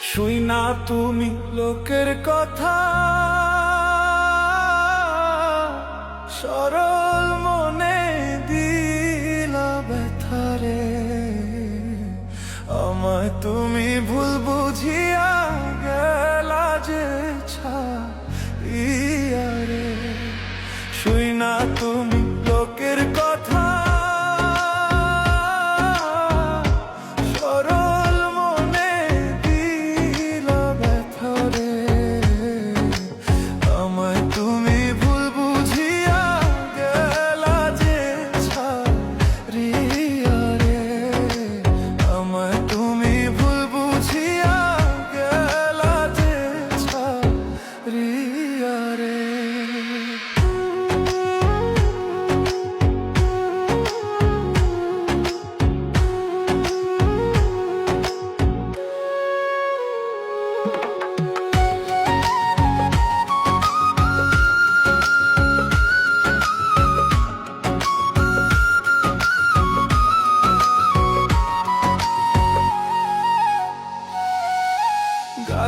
শুই না তুমি লোকের কথা। সরল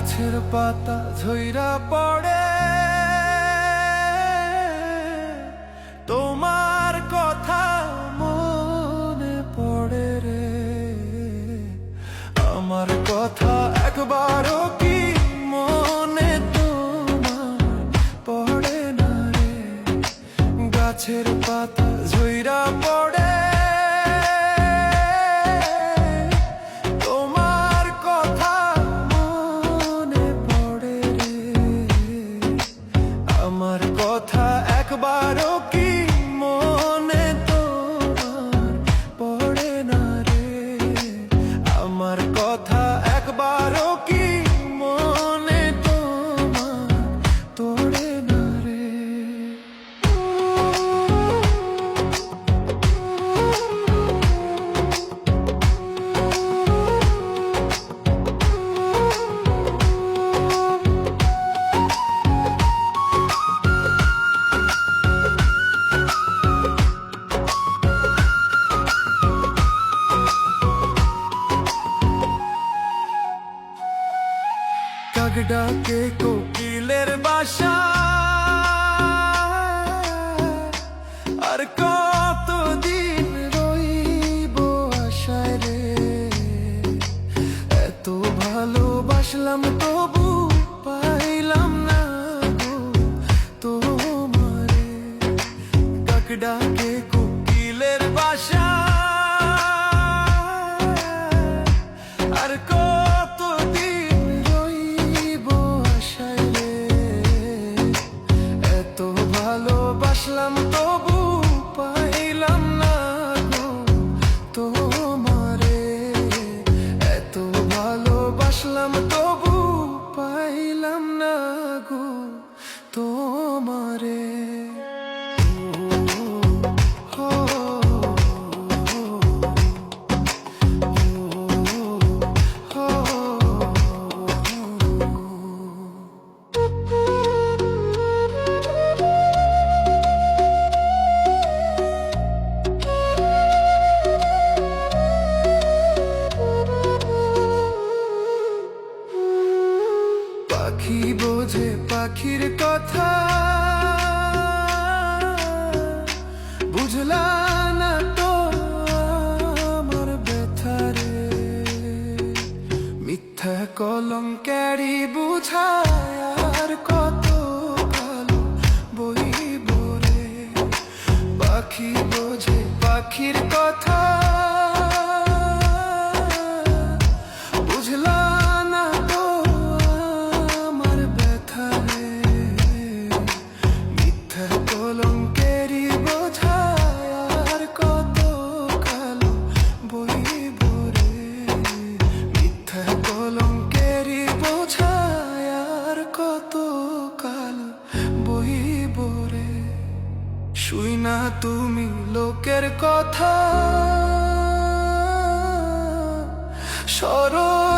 গাছের পাতা ঝইরা পড়ে। আমার কথা একবারও কি মনে তো পড়ে না রে? আমার কথা একবারও কাক ডাকে কোকিলের বাসা। আর কত দিন রইব আশায় রে? এত ভালোবাসলাম, তবু পাইলাম না গো তোমারে। কাক পাখির কথা বুঝলা না তো আমার ব্যথারে মিথ্যা কলম ক্যারি বুঝায় কত কালো বই বরে পাখি বোঝে পাখির কথা না তুমি লোকের কথা। সরল